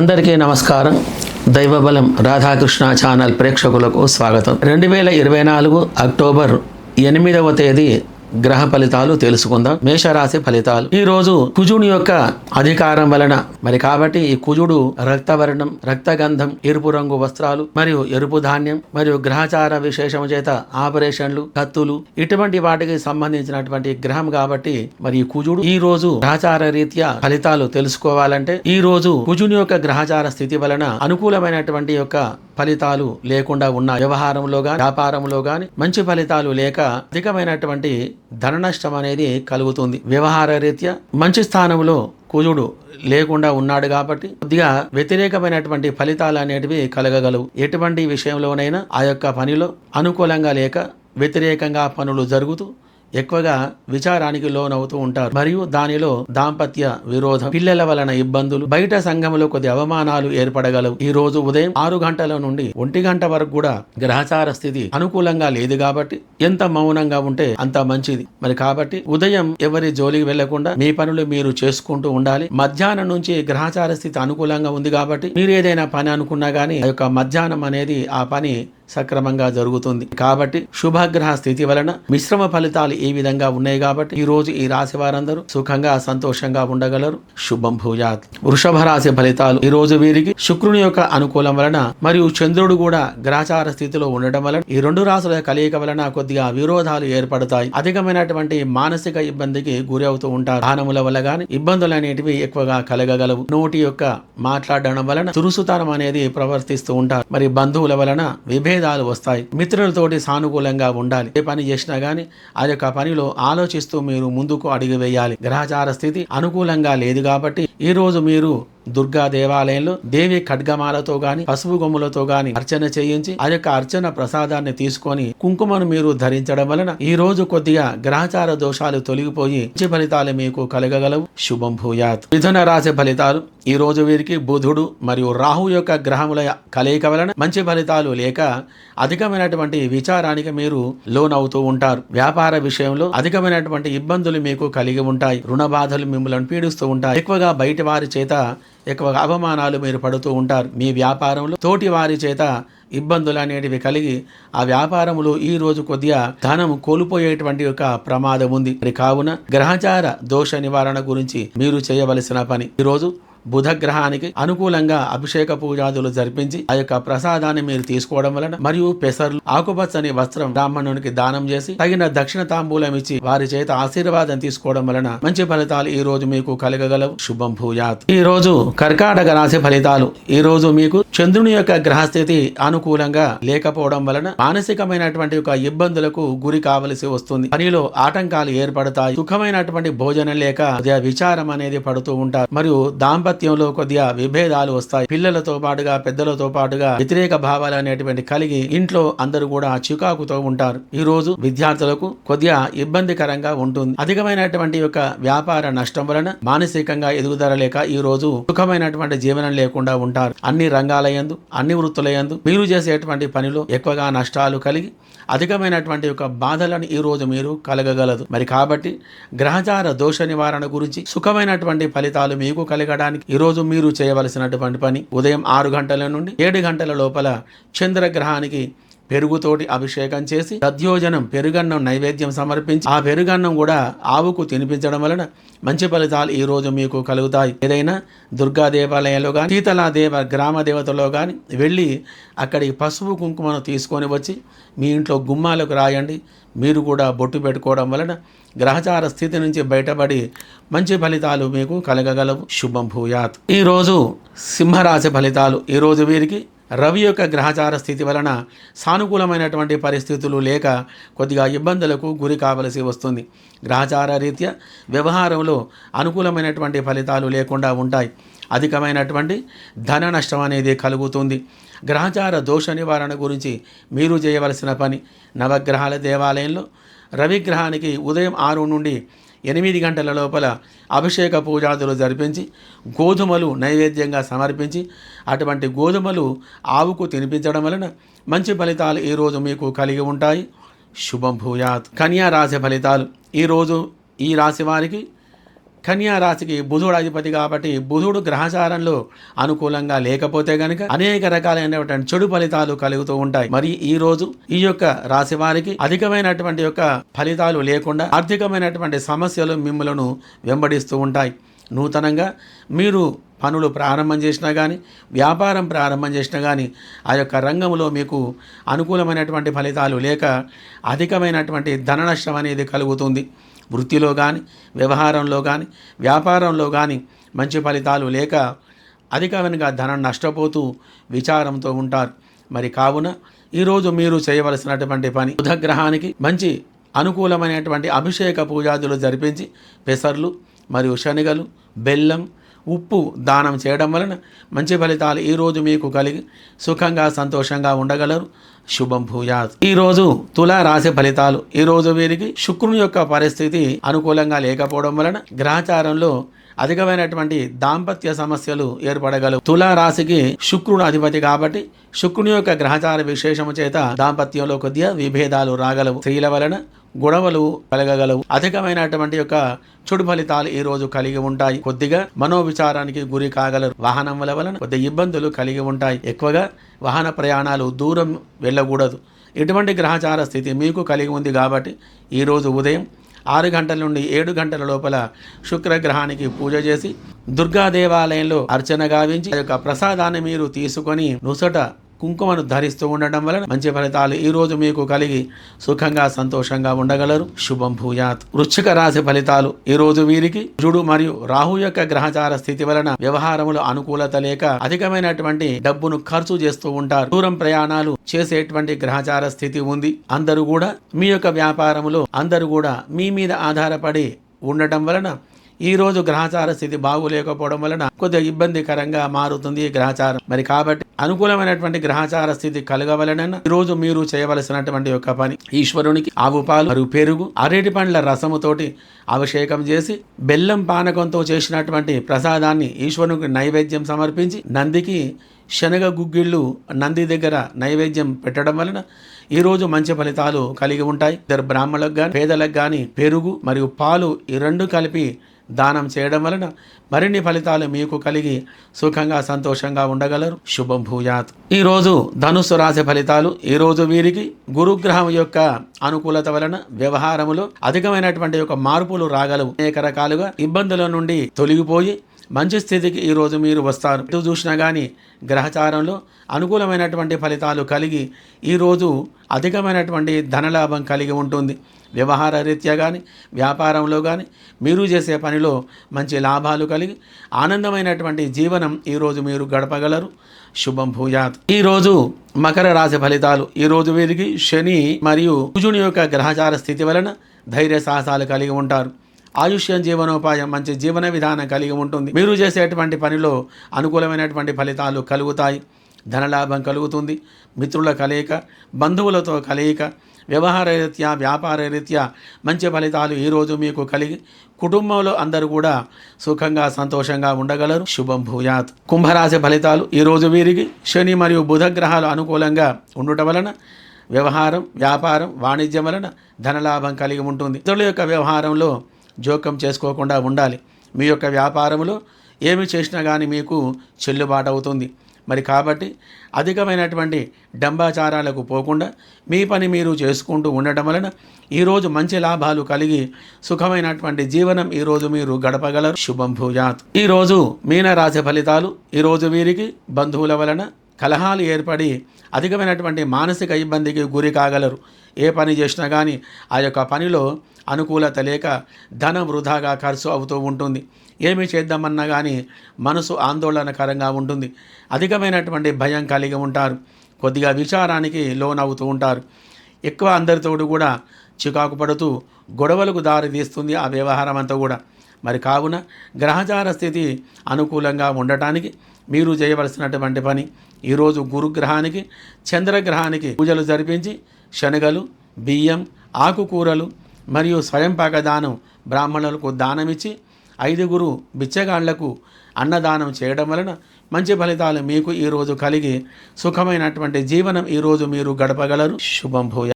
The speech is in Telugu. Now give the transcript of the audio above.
అందరికీ నమస్కారం. దైవబలం రాధాకృష్ణ ఛానల్ ప్రేక్షకులకు స్వాగతం. రెండు వేల ఇరవై నాలుగు అక్టోబర్ ఎనిమిదవ తేదీ గ్రహ ఫలితాలు తెలుసుకుందాం. మేషరాశి ఫలితాలు. ఈ రోజు కుజుని యొక్క అధికారం వలన మరి కాబట్టి ఈ కుజుడు రక్తవర్ణం రక్తగంధం ఎరుపు రంగు వస్త్రాలు మరియు ఎరుపు ధాన్యం మరియు గ్రహచార విశేషం చేత ఆపరేషన్లు కత్తులు ఇటువంటి వాటికి సంబంధించినటువంటి గ్రహం కాబట్టి మరి ఈ కుజుడు ఈ రోజు గ్రహచార రీత్యా ఫలితాలు తెలుసుకోవాలంటే ఈ రోజు కుజుని యొక్క గ్రహచార స్థితి వలన అనుకూలమైనటువంటి యొక్క ఫలితాలు లేకుండా ఉన్న వ్యవహారంలో కానీ వ్యాపారంలో కానీ మంచి ఫలితాలు లేక అధికమైనటువంటి ధన నష్టం అనేది కలుగుతుంది. వ్యవహార రీత్యా మంచి స్థానంలో కుజుడు లేకుండా ఉన్నాడు కాబట్టి కొద్దిగా వ్యతిరేకమైనటువంటి ఫలితాలు అనేటివి కలగగలవు. ఎటువంటి విషయంలోనైనా ఆ యొక్క పనిలో అనుకూలంగా లేక వ్యతిరేకంగా పనులు జరుగుతూ ఎక్కువగా విచారానికి లోనవుతూ ఉంటారు. మరియు దానిలో దాంపత్య విరోధం పిల్లల వలన ఇబ్బందులు బయట సంఘంలో కొద్ది అవమానాలు ఏర్పడగలవు. ఈ రోజు ఉదయం ఆరు గంటల నుండి ఒంటి గంట వరకు కూడా గ్రహచార స్థితి అనుకూలంగా లేదు కాబట్టి ఎంత మౌనంగా ఉంటే అంత మంచిది. మరి కాబట్టి ఉదయం ఎవరి జోలికి వెళ్ళకుండా మీ పనులు మీరు చేసుకుంటూ ఉండాలి. మధ్యాహ్నం నుంచి గ్రహచార స్థితి అనుకూలంగా ఉంది కాబట్టి మీరు ఏదైనా పని అనుకున్నా గానీ ఆ యొక్క మధ్యాహ్నం అనేది ఆ పని సక్రమంగా జరుగుతుంది. కాబట్టి శుభగ్రహ స్థితి వలన మిశ్రమ ఫలితాలు ఏ విధంగా ఉన్నాయి కాబట్టి ఈ రోజు ఈ రాశి వారందరూ సుఖంగా సంతోషంగా ఉండగలరు. శుభం భూజాత్. వృషభ రాశి ఫలితాలు ఈ రోజు వీరికి శుక్రుని యొక్క అనుకూలం వలన మరియు చంద్రుడు కూడా గ్రహచార స్థితిలో ఉండడం వలన ఈ రెండు రాశుల కలయిక వలన కొద్దిగా విరోధాలు ఏర్పడతాయి. అధికమైనటువంటి మానసిక ఇబ్బందికి గురి అవుతూ ఉంటారు. దానముల వల్ల గాని ఇబ్బందులు అనేటివి ఎక్కువగా కలగగలవు. నోటి యొక్క మాట్లాడడం వలన తురుసుతనం అనేది ప్రవర్తిస్తూ ఉంటారు. మరి బంధువుల వలన విభేద విభేదాలు వస్తాయి. మిత్రులతోటి సానుకూలంగా ఉండాలి. ఏ పని చేసినా గానీ ఆ యొక్క పనిలో ఆలోచిస్తూ మీరు ముందుకు అడుగు వేయాలి. గ్రహచార స్థితి అనుకూలంగా లేదు కాబట్టి ఈ రోజు మీరు దుర్గా దేవాలయంలో దేవి ఖడ్గమాలతో గాని పసుపు గొమ్ములతో గాని అర్చన చేయించి ఆ యొక్క అర్చన ప్రసాదాన్ని తీసుకొని కుంకుమను మీరు ధరించడం వలన ఈ రోజు కొద్దిగా గ్రహచార దోషాలు తొలగిపోయి మంచి ఫలితాలు మీకు కలగగలవు. శుభం భూయాత్. మిథున రాశి ఫలితాలు. ఈ రోజు వీరికి బుధుడు మరియు రాహు యొక్క గ్రహముల కలయిక వలన మంచి ఫలితాలు లేక అధికమైనటువంటి విచారానికి మీరు లోనవుతూ ఉంటారు. వ్యాపార విషయంలో అధికమైనటువంటి ఇబ్బందులు మీకు కలిగి ఉంటాయి. రుణ బాధలు మిమ్మల్ని పీడిస్తూ ఉంటాయి. ఎక్కువగా బయటి వారి చేత ఎక్కువగా అవమానాలు మీరు పడుతూ ఉంటారు. మీ వ్యాపారంలో తోటి వారి చేత ఇబ్బందులు అనేటివి కలిగి ఆ వ్యాపారములో ఈ రోజు కొద్దిగా ధనం కోల్పోయేటువంటి ఒక ప్రమాదం ఉంది. మరి కావున గ్రహచార దోష నివారణ గురించి మీరు చేయవలసిన పని. ఈరోజు బుధగ్రహానికి బుధ గ్రహానికి అనుకూలంగా అభిషేక పూజాదులు జరిపించి ఆ యొక్క ప్రసాదాన్ని మీరు తీసుకోవడం వలన మరియు పెసర్లు ఆకుపచ్చని వస్త్రం బ్రాహ్మణునికి దానం చేసి తగిన దక్షిణ తాంబూలం ఇచ్చి వారి చేత ఆశీర్వాదం తీసుకోవడం వలన మంచి ఫలితాలు ఈ రోజు మీకు కలగగలవు. శుభం భూయాత్. ఈ రోజు కర్కాటక రాశి ఫలితాలు. ఈ రోజు మీకు చంద్రుని యొక్క గ్రహస్థితి అనుకూలంగా లేకపోవడం వలన మానసికమైనటువంటి ఒక ఇబ్బందులకు గురి కావలసి వస్తుంది. పనిలో ఆటంకాలు ఏర్పడతాయి. సుఖమైనటువంటి భోజనం లేక విచారం అనేది పడుతూ ఉంటారు. మరియు దాంపత్యంలో కొద్దిగా విభేదాలు వస్తాయి. పిల్లలతో పాటుగా పెద్దలతో పాటుగా వ్యతిరేక భావాలు అనేటువంటి కలిగి ఇంట్లో అందరూ కూడా చికాకుతో ఉంటారు. ఈ రోజు విద్యార్థులకు కొద్దిగా ఇబ్బందికరంగా ఉంటుంది. అధికమైనటువంటి యొక్క వ్యాపార నష్టం వలన మానసికంగా ఎదుగుదల లేక ఈ రోజు సుఖమైనటువంటి జీవనం లేకుండా ఉంటారు. అన్ని రంగాలయందు అన్ని వృత్తుల యందు మీరు చేసేటువంటి పనిలో ఎక్కువగా నష్టాలు కలిగి అధికమైనటువంటి యొక్క బాధలను ఈ రోజు మీరు కలగగలదు. మరి కాబట్టి గ్రహచార దోష నివారణ గురించి సుఖమైనటువంటి ఫలితాలు మీకు కలగడానికి ఈ ఈరోజు మీరు చేయవలసినటువంటి పని ఉదయం ఆరు గంటల నుండి ఏడు గంటల లోపల చంద్రగ్రహానికి పెరుగుతోటి అభిషేకం చేసి దధ్యోజనం పెరుగన్నం నైవేద్యం సమర్పించి ఆ పెరుగన్నం కూడా ఆవుకు తినిపించడం వలన మంచి ఫలితాలు ఈ రోజు మీకు కలుగుతాయి. ఏదైనా దుర్గా దేవాలయంలో కానీ శీతలా దేవ గ్రామ దేవతలో కానీ వెళ్ళి అక్కడి పసుపు కుంకుమను తీసుకొని వచ్చి మీ ఇంట్లో గుమ్మాలకు రాయండి. మీరు కూడా బొట్టు పెట్టుకోవడం వలన గ్రహచార స్థితి నుంచి బయటపడి మంచి ఫలితాలు మీకు కలగగలవు. శుభం భూయాత్. ఈరోజు సింహరాశి ఫలితాలు. ఈరోజు వీరికి రవి యొక్క గ్రహచార స్థితి వలన సానుకూలమైనటువంటి పరిస్థితులు లేక కొద్దిగా ఇబ్బందులకు గురి కావలసి వస్తుంది. గ్రహచార రీత్యా వ్యవహారంలో అనుకూలమైనటువంటి ఫలితాలు లేకుండా ఉంటాయి. అధికమైనటువంటి ధన నష్టం అనేది కలుగుతుంది. గ్రహచార దోష నివారణ గురించి మీరు చేయవలసిన పని. నవగ్రహాల దేవాలయంలో రవిగ్రహానికి ఉదయం ఆరు నుండి ఎనిమిది గంటల లోపల అభిషేక పూజాదులు జరిపించి గోధుమలు నైవేద్యంగా సమర్పించి అటువంటి గోధుమలు ఆవుకు తినిపించడం వలన మంచి ఫలితాలు ఈరోజు మీకు కలిగి ఉంటాయి. శుభం భూయాత్. కన్యా రాశి ఫలితాలు. ఈరోజు ఈ రాశి వారికి కన్యా రాశికి బుధుడు అధిపతి కాబట్టి బుధుడు గ్రహచారంలో అనుకూలంగా లేకపోతే గనక అనేక రకాలైనటువంటి చెడు ఫలితాలు కలుగుతూ ఉంటాయి. మరి ఈ రోజు ఈ యొక్క రాశి వారికి అధికమైనటువంటి యొక్క ఫలితాలు లేకుండా ఆర్థికమైనటువంటి సమస్యలు మిమ్మలను వెంబడిస్తూ ఉంటాయి. నూతనంగా మీరు పనులు ప్రారంభం చేసినా కానీ వ్యాపారం ప్రారంభం చేసినా కానీ ఆ యొక్క రంగంలో మీకు అనుకూలమైనటువంటి ఫలితాలు లేక అధికమైనటువంటి ధన నష్టం అనేది కలుగుతుంది. వృత్తిలో కానీ వ్యవహారంలో కానీ వ్యాపారంలో కానీ మంచి ఫలితాలు లేక అధికమైనగా ధనం నష్టపోతూ విచారంతో ఉంటారు. మరి కావున ఈరోజు మీరు చేయవలసినటువంటి పని బుధగ్రహానికి మంచి అనుకూలమైనటువంటి అభిషేక పూజాదులు జరిపించి పెసర్లు మరియు శనగలు బెల్లం ఉప్పు దానం చేయడం వలన మంచి ఫలితాలు ఈరోజు మీకు కలిగి సుఖంగా సంతోషంగా ఉండగలరు. శుభం భూయాత్. ఈరోజు తులా రాశి ఫలితాలు. ఈరోజు వీరికి శుక్రుని యొక్క పరిస్థితి అనుకూలంగా లేకపోవడం వలన గ్రహచారంలో అధికమైనటువంటి దాంపత్య సమస్యలు ఏర్పడగలవు. తులా రాశికి శుక్రుడు అధిపతి కాబట్టి శుక్రుని యొక్క గ్రహచార విశేషము చేత దాంపత్యంలో కొద్దిగా విభేదాలు రాగలవు. స్త్రీల వలన గొడవలు కలగగలవు. అధికమైనటువంటి యొక్క చెడు ఫలితాలు ఈ రోజు కలిగి ఉంటాయి. కొద్దిగా మనోవిచారానికి గురి కాగలరు. వాహనముల వలన కొద్ది ఇబ్బందులు కలిగి ఉంటాయి. ఎక్కువగా వాహన ప్రయాణాలు దూరం వెళ్ళకూడదు. ఎటువంటి గ్రహచార స్థితి మీకు కలిగి ఉంది కాబట్టి ఈరోజు ఉదయం ఆరు గంటల నుండి ఏడు గంటల లోపల శుక్రగ్రహానికి పూజ చేసి దుర్గా దేవాలయంలో అర్చన గావించి ఆ యొక్క ప్రసాదాన్ని మీరు తీసుకొని నుసట కుంకుమను ధరిస్తూ ఉండడం వలన మంచి ఫలితాలు ఈ రోజు మీకు కలిగి సుఖంగా సంతోషంగా ఉండగలరు. శుభం భూయాత్. వృశ్చిక రాశి ఫలితాలు ఈ రోజు వీరికి జుడు మరియు రాహు యొక్క గ్రహచార స్థితి వలన వ్యవహారములు అనుకూలత లేక అధికమైనటువంటి డబ్బును ఖర్చు చేస్తూ ఉంటారు. దూరం ప్రయాణాలు చేసేటువంటి గ్రహచార స్థితి ఉంది. అందరూ కూడా మీ యొక్క వ్యాపారములో అందరూ కూడా మీ మీద ఆధారపడి ఉండటం వలన ఈరోజు గ్రహచార స్థితి బాగులేకపోవడం వలన కొద్దిగా ఇబ్బందికరంగా మారుతుంది ఈ గ్రహచారం. మరి కాబట్టి అనుకూలమైనటువంటి గ్రహచార స్థితి కలగవలన ఈ రోజు మీరు చేయవలసినటువంటి యొక్క పని. ఈశ్వరునికి ఆవు పాలు మరియు పెరుగు అరటి పండ్ల రసముతోటి అభిషేకం చేసి బెల్లం పానకంతో చేసినటువంటి ప్రసాదాన్ని ఈశ్వరునికి నైవేద్యం సమర్పించి నందికి శనగ గుగ్గిళ్ళు నంది దగ్గర నైవేద్యం పెట్టడం వలన ఈరోజు మంచి ఫలితాలు కలిగి ఉంటాయి. ఇద్దరు బ్రాహ్మణులకు కానీ పేదలకు కానీ పెరుగు మరియు పాలు ఈ రెండు కలిపి దానం చేయడం వలన మరిన్ని ఫలితాలు మీకు కలిగి సుఖంగా సంతోషంగా ఉండగలరు. శుభం భూయాత్. ఈరోజు ధనుస్సు రాశి ఫలితాలు ఈరోజు వీరికి గురుగ్రహం యొక్క అనుకూలత వలన వ్యవహారములో అధికమైనటువంటి యొక్క మార్పులు రాగలవు. అనేక రకాలుగా ఇబ్బందుల నుండి తొలగిపోయి మంచి స్థితికి ఈరోజు మీరు వస్తారు. ఎటు చూసినా కానీ గ్రహచారంలో అనుకూలమైనటువంటి ఫలితాలు కలిగి ఈరోజు అధికమైనటువంటి ధనలాభం కలిగి ఉంటుంది. వ్యవహార రీత్యా కానీ వ్యాపారంలో కానీ మీరు చేసే పనిలో మంచి లాభాలు కలిగి ఆనందమైనటువంటి జీవనం ఈరోజు మీరు గడపగలరు. శుభం భూయాత్. ఈరోజు మకర రాశి ఫలితాలు. ఈరోజు వీరికి శని మరియు కుజుని యొక్క గ్రహచార స్థితి వలన ధైర్య సాహసాలు కలిగి ఉంటారు. ఆయుష్యం జీవనోపాయం మంచి జీవన విధానం కలిగి ఉంటుంది. మీరు చేసేటువంటి పనిలో అనుకూలమైనటువంటి ఫలితాలు కలుగుతాయి. ధనలాభం కలుగుతుంది. మిత్రుల కలయిక బంధువులతో కలయిక వ్యవహార రీత్యా వ్యాపార రీత్యా మంచి ఫలితాలు ఈరోజు మీకు కలిగి కుటుంబంలో అందరూ కూడా సుఖంగా సంతోషంగా ఉండగలరు. శుభం భూయాత్. కుంభరాశి ఫలితాలు ఈరోజు వీరికి శని మరియు బుధ గ్రహాలు అనుకూలంగా ఉండటం వలన వ్యవహారం వ్యాపారం వాణిజ్యం వలన ధనలాభం కలిగి ఉంటుంది. ఇతరుల యొక్క వ్యవహారంలో జోక్యం చేసుకోకుండా ఉండాలి. మీ యొక్క వ్యాపారంలో ఏమి చేసినా కానీ మీకు చెల్లుబాటు అవుతుంది మరి కాబట్టి అధికమైనటువంటి డంబాచారాలకు పోకుండా మీ పని మీరు చేసుకుంటూ ఉండటం వలన ఈరోజు మంచి లాభాలు కలిగి సుఖమైనటువంటి జీవనం ఈరోజు మీరు గడపగలరు. శుభం భూజాత్ ఈరోజు మీనరాశి ఫలితాలు ఈరోజు వీరికి బంధువుల వలన కలహాలు ఏర్పడి అధికమైనటువంటి మానసిక ఇబ్బందికి గురి కాగలరు. ఏ పని చేసినా కానీ ఆ యొక్క పనిలో అనుకూలత లేక ధనం వృధాగా ఖర్చు అవుతూ ఉంటుంది. ఏమి చేద్దామన్నా కానీ మనసు ఆందోళనకరంగా ఉంటుంది. అధికమైనటువంటి భయం కలిగి ఉంటారు. కొద్దిగా విచారానికి లోనవుతూ ఉంటారు. ఎక్కువ అందరితోడు కూడా చికాకు పడుతూ గొడవలకు దారి తీస్తుంది ఆ వ్యవహారం అంతా కూడా. మరి కావున గ్రహచార స్థితి అనుకూలంగా ఉండటానికి మీరు చేయవలసినటువంటి పని. ఈరోజు గురుగ్రహానికి చంద్రగ్రహానికి పూజలు జరిపించి శనగలు బియ్యం ఆకుకూరలు మరియు స్వయంపాక దానం బ్రాహ్మణులకు దానమిచ్చి ఐదుగురు బిచ్చగాళ్ళకు అన్నదానం చేయడం వలన మంచి ఫలితాలు మీకు ఈరోజు కలిగి సుఖమైనటువంటి జీవనం ఈరోజు మీరు గడపగలరు. శుభం భూయ